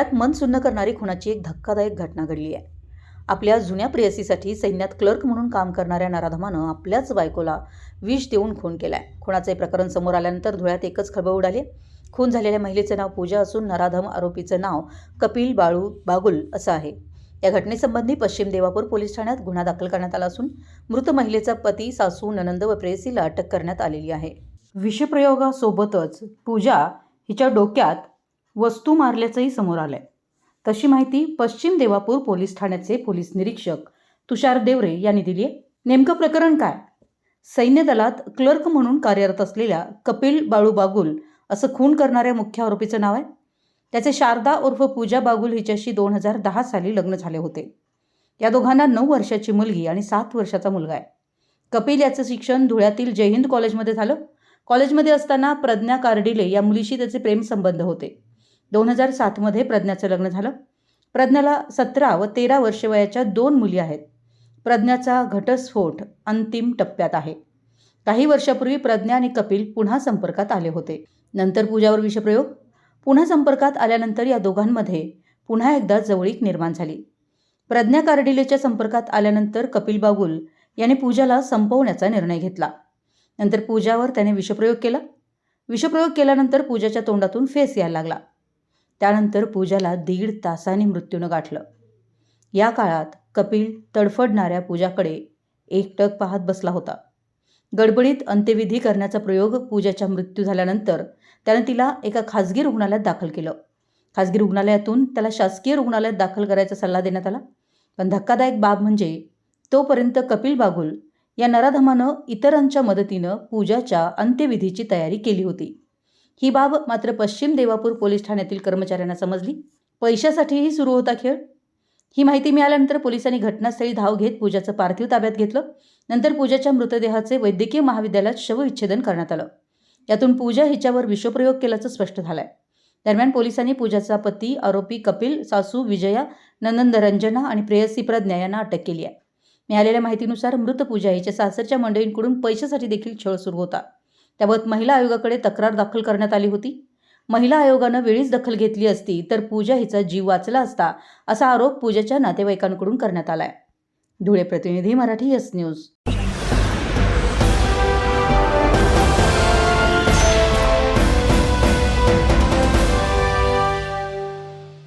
डोळ्यात मन सुन्न करणारी खुणाची एक धक्कादायक घटना घडली आहे. आपल्या जुन्या प्रेयसीसाठी सैन्यात क्लर्क म्हणून काम करणाऱ्या नराधमानं आपल्याच बायकोला विष देऊन खून केलाय. खुणाचे प्रकरण समोर आल्यानंतर धुळ्यात एकच खळबळ उडाली. खून झालेल्या महिलेचं नाव पूजा असून नराधम आरोपीचं नाव कपिल बाळू बागुल असं आहे. या घटनेसंबंधी पश्चिम देवापूर पोलीस ठाण्यात गुन्हा दाखल करण्यात आला असून मृत महिलेचा पती सासू ननंद व प्रेयसीला अटक करण्यात आलेली आहे. विषप्रयोगासोबतच पूजा हिच्या डोक्यात वस्तू मारल्याचंही समोर आलंय. तशी माहिती पश्चिम देवापूर पोलीस ठाण्याचे पोलीस निरीक्षक तुषार देवरे यांनी दिली आहे नेमकं प्रकरण काय? सैन्य दलात क्लर्क म्हणून कार्यरत असलेल्या कपिल बाळू बागुल असं खून करणाऱ्या मुख्य आरोपीचं नाव आहे. त्याचे शारदा उर्फ पूजा बागुल हिच्याशी दोन हजार दहा साली लग्न झाले होते. या दोघांना नऊ वर्षाची मुलगी आणि सात वर्षाचा मुलगा आहे. कपिल याचं शिक्षण धुळ्यातील जयहिंद कॉलेजमध्ये झालं. कॉलेजमध्ये असताना प्रज्ञा कार्डिले या मुलीशी त्याचे प्रेमसंबंध होते. दोन हजार सातमध्ये प्रज्ञाचं लग्न झालं. प्रज्ञाला सतरा व तेरा वर्ष वयाच्या दोन मुली आहेत. प्रज्ञाचा घटस्फोट अंतिम टप्प्यात आहे. काही वर्षापूर्वी प्रज्ञा आणि कपिल पुन्हा संपर्कात आले होते. नंतर पूजावर विषप्रयोग. पुन्हा संपर्कात आल्यानंतर या दोघांमध्ये पुन्हा एकदा जवळीक निर्माण झाली. प्रज्ञा कार्डिलेच्या संपर्कात आल्यानंतर कपिल बागुल याने पूजाला संपवण्याचा निर्णय घेतला. नंतर पूजावर त्याने विषप्रयोग केला. विषप्रयोग केल्यानंतर पूजाच्या तोंडातून फेस यायला लागला. त्यानंतर पूजाला दीड तासाने मृत्यूनं गाठलं. या काळात कपिल तडफडणाऱ्या पूजाकडे एकटक पाहत बसला होता. गडबडीत अंत्यविधी करण्याचा प्रयोग पूजाच्या मृत्यू झाल्यानंतर त्यानं तिला एका खाजगी रुग्णालयात दाखल केलं. खाजगी रुग्णालयातून त्याला शासकीय रुग्णालयात दाखल करायचा सल्ला देण्यात आला. पण धक्कादायक बाब म्हणजे तोपर्यंत कपिल बागुल या नराधमानं इतरांच्या मदतीनं पूजाच्या अंत्यविधीची तयारी केली होती. ही बाब मात्र पश्चिम देवापूर पोलीस ठाण्यातील कर्मचाऱ्यांना समजली. पैशासाठीही सुरू होता खेळ. ही माहिती मिळाल्यानंतर पोलिसांनी घटनास्थळी धाव घेत पूजाचं पार्थिव ताब्यात घेतलं. नंतर पूजाच्या मृतदेहाचे वैद्यकीय महाविद्यालयात शवविच्छेदन करण्यात आलं. यातून पूजा हिच्यावर विश्वप्रयोग केल्याचं स्पष्ट झालंय. दरम्यान पोलिसांनी पूजाचा पती आरोपी कपिल सासू विजया ननंद रंजना आणि प्रेयसी प्रज्ञा यांना अटक केली आहे. मिळालेल्या माहितीनुसार मृत पूजा हिच्या सासरच्या मंडळींकडून पैशासाठी देखील छळ सुरू होता. त्याबाबत महिला आयोगाकडे तक्रार दाखल करण्यात आली होती. महिला आयोगानं वेळीच दखल घेतली असती तर पूजा हिचा जीव वाचला असता असा आरोप पूजाच्या नातेवाईकांकडून करण्यात आलाय. धुळे प्रतिनिधी मराठी यस न्यूज.